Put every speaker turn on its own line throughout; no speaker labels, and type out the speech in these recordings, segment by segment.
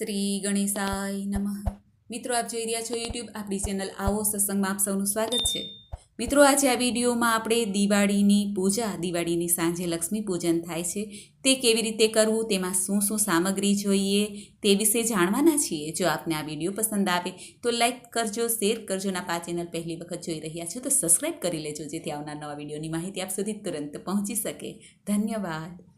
શ્રી ગણેશાય નમઃ. મિત્રો, આપ જોઈ રહ્યા છો યુટ્યુબ આપણી ચેનલ આવો સત્સંગમાં આપ સૌનું સ્વાગત છે. મિત્રો, આજે આ વિડીયોમાં આપણે દિવાળીની પૂજા, દિવાળીની સાંજે લક્ષ્મી પૂજન થાય છે. તે કેવી રીતે કરવું, તેમાં શું શું સામગ્રી જોઈએ, તે વિશે જાણવાના છીએ. જો આપને આ વીડિયો પસંદ આવે, તો લાઈક કરજો, શેર કરજો ના આ ચેનલ પહેલી વખત જોઈ રહ્યા છો તો સબસ્ક્રાઈબ કરી લેજો, જેથી આવનાર નવા વિડીયોની માહિતી આપ સુધી તુરંત પહોંચી શકે. ધન્યવાદ.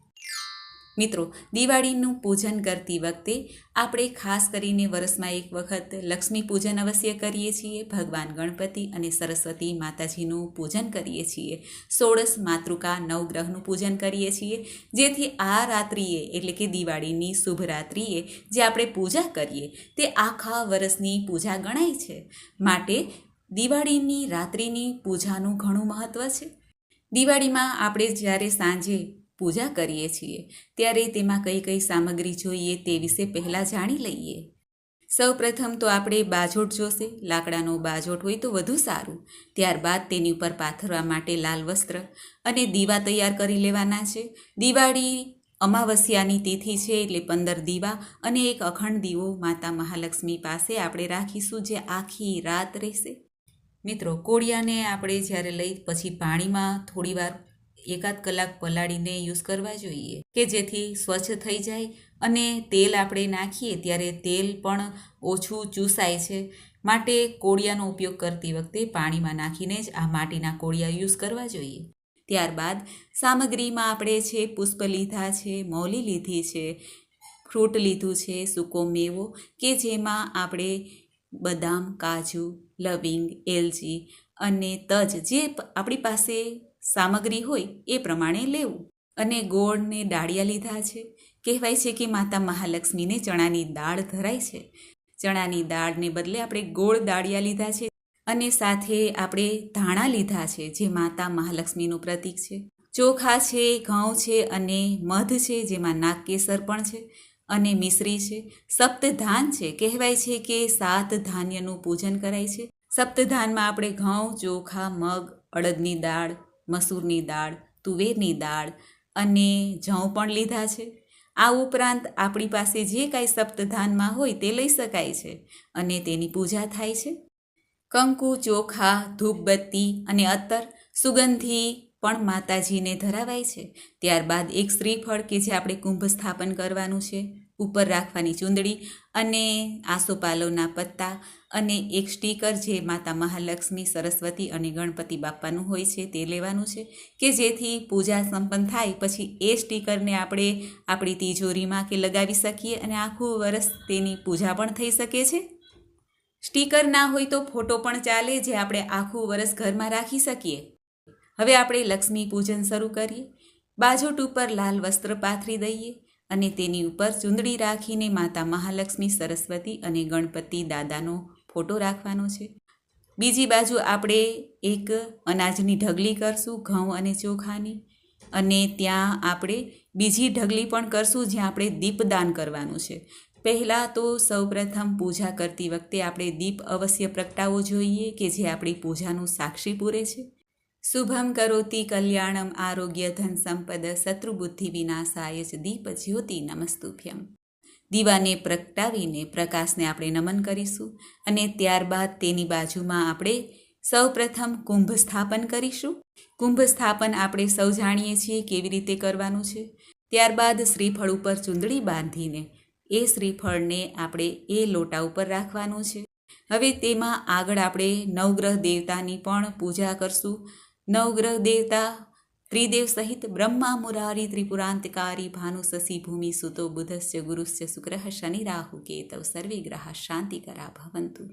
મિત્રો, દિવાળીનું પૂજન કરતી વખતે આપણે ખાસ કરીને વર્ષમાં એક વખત લક્ષ્મી પૂજન અવશ્ય કરીએ છીએ, ભગવાન ગણપતિ અને સરસ્વતી માતાજીનું પૂજન કરીએ છીએ. સોળસ માતૃકા નવગ્રહનું પૂજન કરીએ છીએ. જેથી આ રાત્રિએ, એટલે કે દિવાળીની શુભ રાત્રિએ જે આપણે પૂજા કરીએ, તે આખા વર્ષની પૂજા ગણાય છે. માટે દિવાળીની રાત્રિની પૂજાનું ઘણું મહત્ત્વ છે. દિવાળીમાં આપણે જ્યારે સાંજે પૂજા કરીએ છીએ. ત્યારે તેમાં કઈ કઈ સામગ્રી જોઈએ તે વિશે પહેલાં જાણી લઈએ. સૌ પ્રથમ તો આપણે બાજોટ જોશે. લાકડાનો બાજોટ હોય તો વધુ સારું. ત્યારબાદ તેની ઉપર પાથરવા માટે લાલ વસ્ત્ર અને દીવા તૈયાર કરી લેવાના છે. દિવાળી અમાવસ્યાની તિથિ છે એટલે પંદર દીવા અને એક અખંડ દીવો માતા મહાલક્ષ્મી પાસે આપણે રાખીશું જે આખી રાત રહેશે. મિત્રો, કોળિયાને આપણે જ્યારે લઈ પછી પાણીમાં થોડીવાર એકાદ કલાક પલાળીને યુઝ કરવા જોઈએ કે જેથી સ્વચ્છ થઈ જાય અને તેલ આપણે નાખીએ ત્યારે તેલ પણ ઓછું ચૂસાય છે. માટે કોળિયાનો ઉપયોગ કરતી વખતે પાણીમાં નાખીને જ આ માટીના કોળિયા યુઝ કરવા જોઈએ. ત્યારબાદ સામગ્રીમાં આપણે છે પુષ્પ લીધા છે, મૌલી લીધી છે, ફ્રૂટ લીધું છે, સૂકો મેવો કે જેમાં આપણે બદામ, કાજુ, લવિંગ, એલચી અને તજ જે આપણી પાસે સામગ્રી હોય એ પ્રમાણે લેવું. અને ગોળને ડાળિયા લીધા છે. કહેવાય છે કે માતા મહાલક્ષ્મીને ચણાની દાળ ધરાય છે. ચણાની દાળને બદલે આપણે ગોળ દાળિયા લીધા છે અને સાથે આપણે ધાણા લીધા છે, જે માતા મહાલક્ષ્મીનું પ્રતીક છે. ચોખા છે, ઘઉં છે અને મધ છે, જેમાં નાગકેસર પણ છે અને મિશ્રી છે. સપ્તધાન છે. કહેવાય છે કે સાત ધાન્યનું પૂજન કરાય છે. સપ્તધાનમાં આપણે ઘઉં, ચોખા, મગ, અડદની દાળ મસૂરની દાળ, તુવેરની દાળ અને જવ પણ લીધા છે. આ ઉપરાંત આપણી પાસે જે કાંઈ સપ્તધાનમાં હોય તે લઈ શકાય છે અને તેની પૂજા થાય છે. કંકુ, ચોખા, ધૂપબત્તી અને અત્તર સુગંધી પણ માતાજીને ધરાવાય છે. ત્યારબાદ એક શ્રીફળ કે જે આપણે કુંભ સ્થાપન કરવાનું છે. ઉપર રાખવાની ચૂંદડી અને આસોપાલવના પત્તા અને એક સ્ટીકર જે માતા મહાલક્ષ્મી, સરસ્વતી અને ગણપતિ બાપાનું હોય છે તે લેવાનું છે કે જેથી પૂજા સંપન્ન થાય. પછી એ સ્ટીકરને આપણે આપણી તિજોરીમાં કે લગાવી શકીએ અને આખું વરસ તેની પૂજા પણ થઈ શકે છે. સ્ટીકર ના હોય તો ફોટો પણ ચાલે જે આપણે આખું વરસ ઘરમાં રાખી શકીએ. હવે આપણે લક્ષ્મી પૂજન શરૂ કરીએ. બાજોટ ઉપર લાલ વસ્ત્ર પાથરી દઈએ. અને તેની ઉપર ચૂંદડી રાખીને માતા મહાલક્ષ્મી, સરસ્વતી અને ગણપતિ દાદાનો ફોટો રાખવાનો છે. બીજી બાજુ આપણે એક અનાજની ઢગલી કરશું, ઘઉં અને ચોખાની. અને ત્યાં આપણે બીજી ઢગલી પણ કરશું, જ્યાં આપણે દીપદાન કરવાનું છે. પહેલાં તો સૌપ્રથમ પૂજા કરતી વખતે આપણે દીપ અવશ્ય પ્રગટાવવો જોઈએ કે જે આપણી પૂજાનું સાક્ષી પૂરે છે. શુભમ કરોતી કલ્યાણમ આરોગ્ય ધન સંપદ શત્રુબુદ્ધિ વિનાશાય જ દીપ જ્યોતિ નમસ્તુભ્યમ. દીવાને પ્રગટાવીને પ્રકાશને આપણે નમન કરીશું અને ત્યારબાદ તેની બાજુમાં આપણે સૌપ્રથમ કુંભ સ્થાપન કરીશું. કુંભ સ્થાપન આપણે સૌ જાણીએ છીએ કેવી રીતે કરવાનું છે. ત્યારબાદ શ્રીફળ ઉપર ચૂંદડી બાંધીને એ શ્રીફળને આપણે એ લોટા ઉપર રાખવાનું છે. હવે તેમાં આગળ આપણે નવગ્રહ દેવતાની પણ પૂજા કરશું. નવગ્રહ દેવતા ત્રિદેવ સહિત બ્રહ્મા મુરારી ત્રિપુરાંતકારી ભાનુ શશી ભૂમિ સુતો બુધસ્ય ગુરુસ્ય શુક્ર શનિ રાહુ કેતવ સર્વે ગ્રહ શાંતિકરા ભવંતુ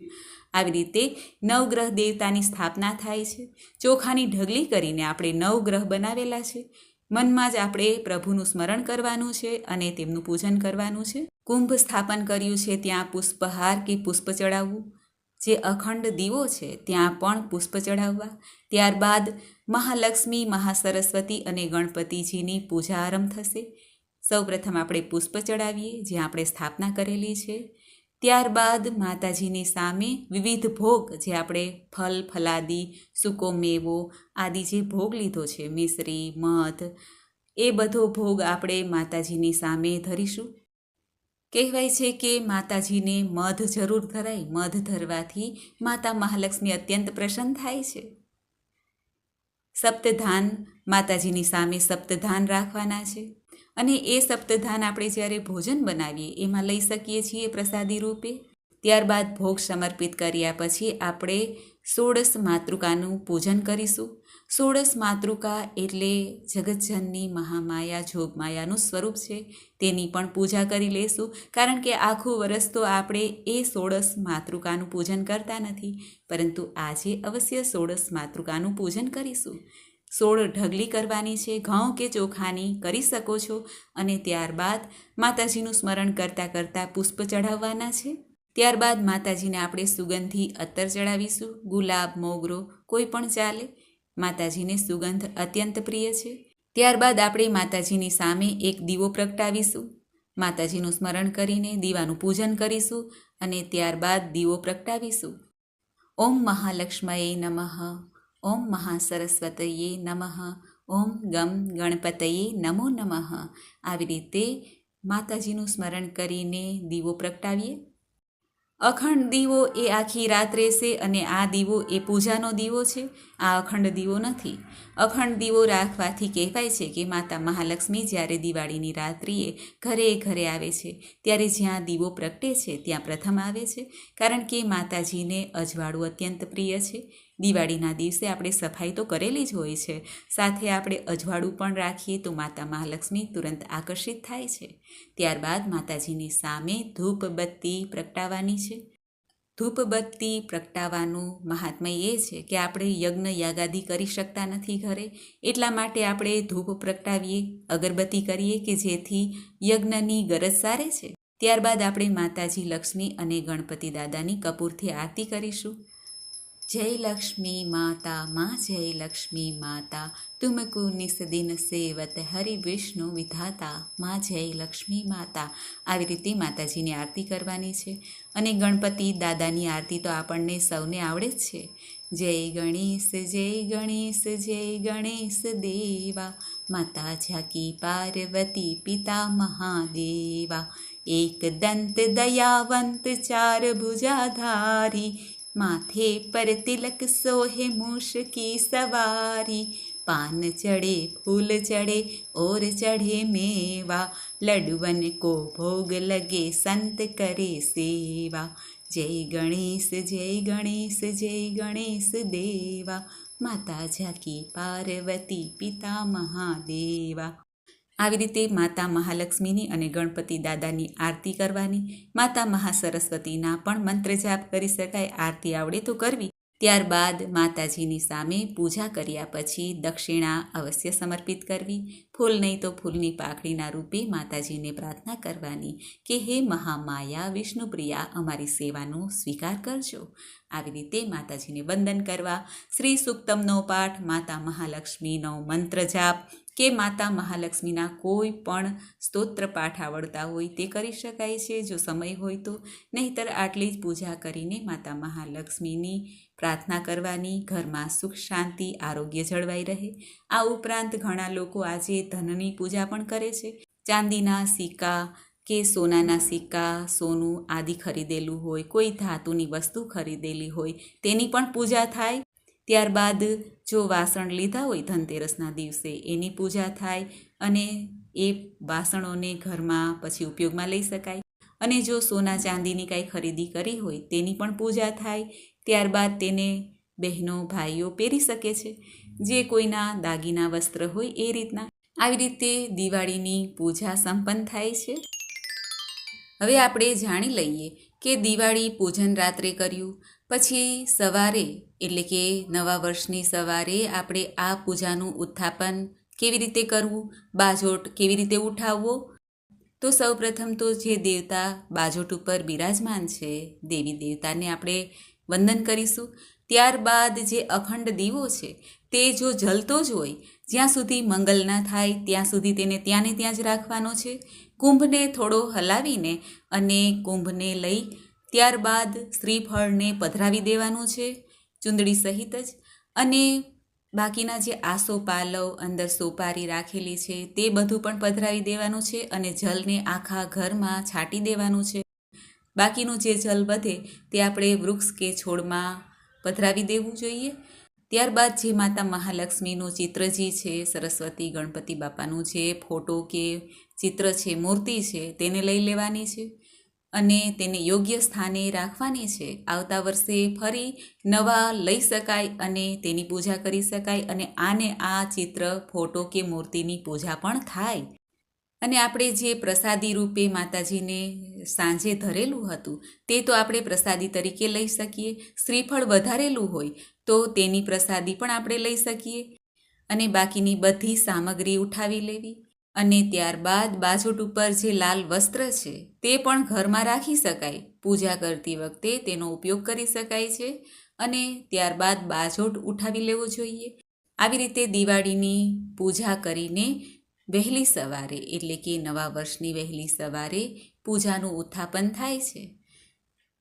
આવી રીતે નવગ્રહ દેવતાની સ્થાપના થાય છે। ચોખાની ઢગલી કરીને આપણે નવગ્રહ બનાવેલા છે। મનમાં જ આપણે પ્રભુનું સ્મરણ કરવાનું છે અને તેમનું પૂજન કરવાનું છે। કુંભ સ્થાપન કર્યું છે ત્યાં પુષ્પહાર કે પુષ્પ ચડાવવું। જે અખંડ દીવો છે, ત્યાં પણ પુષ્પ ચઢાવવા. ત્યારબાદ મહાલક્ષ્મી, મહાસરસ્વતી અને ગણપતિજીની પૂજા આરંભ થશે. સૌપ્રથમ આપણે પુષ્પ ચડાવીએ જ્યાં આપણે સ્થાપના કરેલી છે. ત્યારબાદ માતાજીની સામે વિવિધ ભોગ, જે આપણે ફલ, ફલાદી, સૂકો મેવો આદિ જે ભોગ લીધો છે, મિશ્રી, મધ, એ બધો ભોગ આપણે માતાજીની સામે ધરીશું. કહેવાય છે કે માતાજીને મધ જરૂર ધરાય મધ ધરવાથી માતા મહાલક્ષ્મી અત્યંત પ્રસન્ન થાય છે. સપ્તધાન માતાજીની સામે સપ્તધાન રાખવાના છે. અને એ સપ્તધાન આપણે જ્યારે ભોજન બનાવીએ, એમાં લઈ શકીએ છીએ પ્રસાદી રૂપે. ત્યારબાદ ભોગ સમર્પિત કર્યા પછી આપણે સોળસ માતૃકાનું પૂજન કરીશું. સોળસ માતૃકા એટલે જગતજનની મહામાયા, જોગમાયાનું સ્વરૂપ છે. તેની પણ પૂજા કરી લેશું. કારણ કે આખું વરસ તો આપણે એ સોળસ માતૃકાનું પૂજન કરતા નથી. પરંતુ આજે અવશ્ય સોળસ માતૃકાનું પૂજન કરીશું. સોળ ઢગલી કરવાની છે. ઘઉં કે ચોખાની કરી શકો છો. અને ત્યારબાદ માતાજીનું સ્મરણ કરતાં કરતાં પુષ્પ ચઢાવવાના છે. ત્યારબાદ માતાજીને આપણે સુગંધી, અત્તર ચડાવીશું ગુલાબ, મોગરો કોઈ પણ ચાલે. માતાજીને સુગંધ અત્યંત પ્રિય છે. ત્યારબાદ આપણે માતાજીની સામે એક દીવો પ્રગટાવીશું. માતાજીનું સ્મરણ કરીને દીવાનું પૂજન કરીશું અને ત્યારબાદ દીવો પ્રગટાવીશું. ઓમ મહાલક્ષ્મયે નમઃ. ઓમ મહાસરસ્વતયે નમઃ. ઓમ ગમ ગણપતયે નમો નમઃ. આવી રીતે માતાજીનું સ્મરણ કરીને દીવો પ્રગટાવીએ. અખંડ દીવો એ આખી રાત રહેશે અને આ દીવો એ પૂજાનો દીવો છે. આ અખંડ દીવો નથી. અખંડ દીવો રાખવાથી કહેવાય છે કે માતા મહાલક્ષ્મી જ્યારે દિવાળીની રાત્રિએ ઘરે ઘરે આવે છે, ત્યારે જ્યાં દીવો પ્રગટે છે, ત્યાં પ્રથમ આવે છે, કારણ કે માતાજીને અજવાળું અત્યંત પ્રિય છે. દિવાળીના દિવસે આપણે સફાઈ તો કરેલી જ હોય છે. સાથે આપણે અજવાળું પણ રાખીએ તો માતા મહાલક્ષ્મી તુરંત આકર્ષિત થાય છે. ત્યારબાદ માતાજીની સામે ધૂપ બત્તી પ્રગટાવવાની છે. ધૂપ બત્તી પ્રગટાવવાનું મહાત્મય એ છે કે આપણે યજ્ઞ યાગાદી કરી શકતા નથી ઘરે. એટલા માટે આપણે ધૂપ પ્રગટાવીએ, અગરબત્તી કરીએ કે જેથી યજ્ઞની ગરજ સારે છે. ત્યારબાદ આપણે માતાજી લક્ષ્મી અને ગણપતિ દાદાની કપૂરથી આરતી કરીશું. લક્ષ્મી માતા, માં જય લક્ષ્મી માતા, તુમકુ નિસ દિન સેવત, હરિ વિષ્ણુ વિધાતા, માં જય લક્ષ્મી માતા. આવી રીતે માતાજીની આરતી કરવાની છે. અને ગણપતિ દાદાની આરતી તો આપણને સૌને આવડે જ છે. જય ગણેશ જય ગણેશ જય ગણેશ દેવા. માતા ઝાકી પાર્વતી, પિતા મહાદેવા. એક દંત દયાવંત, ચાર ભુજાધારી. માથે પર તિલક સોહે મુશકી સવારી. પાન ચડે, ફૂલ ચડે, ઓર ચડે મેવા. લડવન કો ભોગ લગે, સંત કરે સેવા. જય ગણેશ જય ગણેશ જય ગણેશ દેવા. માતા ઝાકી પાર્વતી પિતા મહાદેવા. આવી રીતે માતા મહાલક્ષ્મીની અને ગણપતિ દાદાની આરતી કરવાની, માતા મહાસરસ્વતીના પણ મંત્ર જાપ કરી શકાય, આરતી આવડે તો કરવી. ત્યારબાદ માતાજીની સામે પૂજા કર્યા પછી દક્ષિણા અવશ્ય સમર્પિત કરવી. ફૂલ નહીં તો ફૂલની પાખડીના રૂપે માતાજીને પ્રાર્થના કરવાની કે હે મહામાયા વિષ્ણુપ્રિયા, અમારી સેવાનો સ્વીકાર કરજો. આવી રીતે માતાજીને વંદન કરવા શ્રી સુક્તમનો પાઠ, માતા મહાલક્ષ્મીનો મંત્ર જાપ કે માતા મહાલક્ષ્મીના કોઈ પણ સ્તોત્ર પાઠ આવડતા હોય તે કરી શકાય છે. જો સમય હોય તો નહીંતર આટલી જ પૂજા કરીને માતા મહાલક્ષ્મીની પ્રાર્થના કરવાની, ઘરમાં સુખ, શાંતિ, આરોગ્ય જળવાઈ રહે. આ ઉપરાંત ઘણા લોકો આજે ધનની પૂજા પણ કરે છે. ચાંદીના સિક્કા કે સોનાના સિક્કા, સોનું આદિ ખરીદેલું હોય, કોઈ ધાતુની વસ્તુ ખરીદેલી હોય, તેની પણ પૂજા થાય. ત્યારબાદ જો વાસણ લીધા હોય ધનતેરસના દિવસે, એની પૂજા થાય અને એ વાસણોને ઘરમાં પછી ઉપયોગમાં લઈ શકાય. અને જો સોના ચાંદીની કાંઈ ખરીદી કરી હોય, તેની પણ પૂજા થાય. ત્યારબાદ તેને બહેનો, ભાઈઓ પહેરી શકે છે. જે કોઈના દાગીના, વસ્ત્ર હોય એ રીતના. આવી રીતે દિવાળીની પૂજા સંપન્ન થાય છે. હવે આપણે જાણી લઈએ કે દિવાળી પૂજન રાત્રે કર્યું, પછી સવારે એટલે કે નવા વર્ષની સવારે આપણે આ પૂજાનું ઉત્થાપન કેવી રીતે કરવું, બાજોટ કેવી રીતે ઉઠાવવો? તો સૌપ્રથમ તો જે દેવતા બાજોટ ઉપર બિરાજમાન છે, દેવી દેવતાને આપણે વંદન કરીશું. ત્યારબાદ જે અખંડ દીવો છે, તે જો જલતો જ હોય, જ્યાં સુધી મંગલ ના થાય, ત્યાં સુધી તેને ત્યાં ને ત્યાં જ રાખવાનો છે. કુંભને થોડો હલાવીને અને કુંભને લઈ ત્યારબાદ શ્રીફળને પધરાવી દેવાનું છે. ચૂંદડી સહિત જ. અને બાકીના જે આસો, પાલવ અંદર સોપારી રાખેલી છે, તે બધું પણ પધરાવી દેવાનું છે અને જલને આખા ઘરમાં છાંટી દેવાનું છે. બાકીનું જે જલ વધે તે આપણે વૃક્ષ કે છોડમાં પધરાવી દેવું જોઈએ. ત્યારબાદ જે માતા મહાલક્ષ્મીનું ચિત્ર જે છે, સરસ્વતી, ગણપતિ બાપાનું જે ફોટો કે ચિત્ર છે, મૂર્તિ છે, તેને લઈ લેવાની છે. અને તેને યોગ્ય સ્થાને રાખવાની છે. આવતા વર્ષે ફરી નવા લઈ શકાય અને તેની પૂજા કરી શકાય અને આને આ ચિત્ર, ફોટો કે મૂર્તિની પૂજા પણ થાય. અને આપણે જે પ્રસાદી રૂપે માતાજીને સાંજે ધરેલું હતું, તે તો આપણે પ્રસાદી તરીકે લઈ શકીએ. શ્રીફળ વધારેલું હોય, તો તેની પ્રસાદી પણ આપણે લઈ શકીએ. અને બાકીની બધી સામગ્રી ઉઠાવી લેવી. અને ત્યારબાદ બાજોટ ઉપર જે લાલ વસ્ત્ર છે, તે પણ ઘરમાં રાખી શકાય. પૂજા કરતી વખતે તેનો ઉપયોગ કરી શકાય છે અને ત્યારબાદ બાજોટ ઉઠાવી લેવો જોઈએ. આવી રીતે દિવાળીની પૂજા કરીને વહેલી સવારે, એટલે કે નવા વર્ષની વહેલી સવારે, પૂજાનું ઉત્થાપન થાય છે.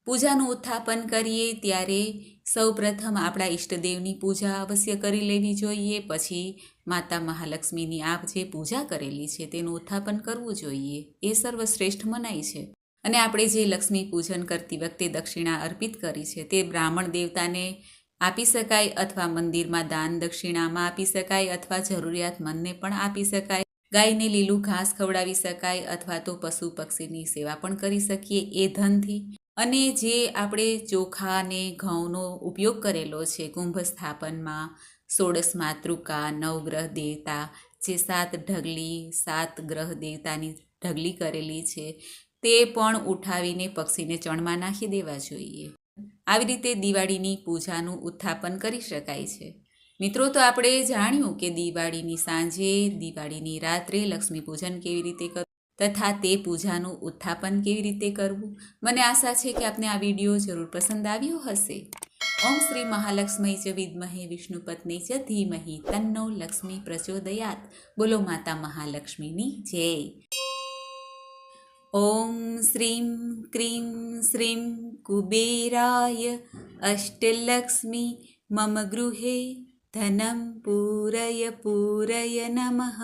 પૂજાનું ઉત્થાપન કરીએ ત્યારે સૌપ્રથમ આપણા ઈષ્ટદેવની પૂજા અવશ્ય કરી લેવી જોઈએ. પછી માતા મહાલક્ષ્મીની આપ જે પૂજા કરેલી છે તેનું ઉત્થાપન કરવું જોઈએ. એ સર્વશ્રેષ્ઠ મનાય છે. અને આપણે જે લક્ષ્મી પૂજન કરતી વખતે દક્ષિણા અર્પિત કરી છે તે બ્રાહ્મણ દેવતાને આપી શકાય અથવા મંદિરમાં દાન દક્ષિણામાં આપી શકાય અથવા જરૂરિયાતમંદને પણ આપી શકાય. ગાયને લીલું ઘાસ ખવડાવી શકાય અથવા તો પશુ પક્ષીની સેવા પણ કરી શકીએ એ ધનથી. અને જે આપણે ચોખા અને ઘઉંનો ઉપયોગ કરેલો છે કુંભ સ્થાપનમાં સોળસ માતૃકા નવગ્રહ દેવતા, જે સાત ઢગલી, સાત ગ્રહ દેવતાની ઢગલી કરેલી છે, તે પણ ઉઠાવીને પક્ષીને ચણમાં નાખી દેવા જોઈએ. આવી રીતે દિવાળીની પૂજાનું ઉત્થાપન કરી શકાય છે. મિત્રો, તો આપણે જાણ્યું કે દિવાળીની સાંજે દિવાળીની રાત્રે લક્ષ્મી પૂજન કેવી રીતે કરવું તથા તે પૂજાનું ઉત્થાપન કેવી રીતે કરવું? મને આશા છે કે આપને આ વીડિયો જરૂર પસંદ આવ્યો હશે. ઓમ શ્રી મહાલક્ષ્મી ચ વિદ્મહે વિષ્ણુપત્ની ચ ધીમહી તન્નો લક્ષ્મી પ્રચોદયાત. બોલો માતા મહાલક્ષ્મીની જય. ઓમ શ્રીમ ક્રીમ શ્રીમ કુબેરાય અષ્ટલક્ષ્મી મમ ગૃહે ધનમ પૂરય પૂરય નમઃ.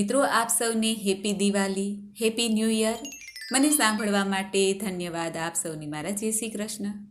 મિત્રો, આપ સૌને happy Diwali happy new year મને સાંભળવા માટે ધન્યવાદ આપ સૌની મારા જય શ્રી કૃષ્ણ.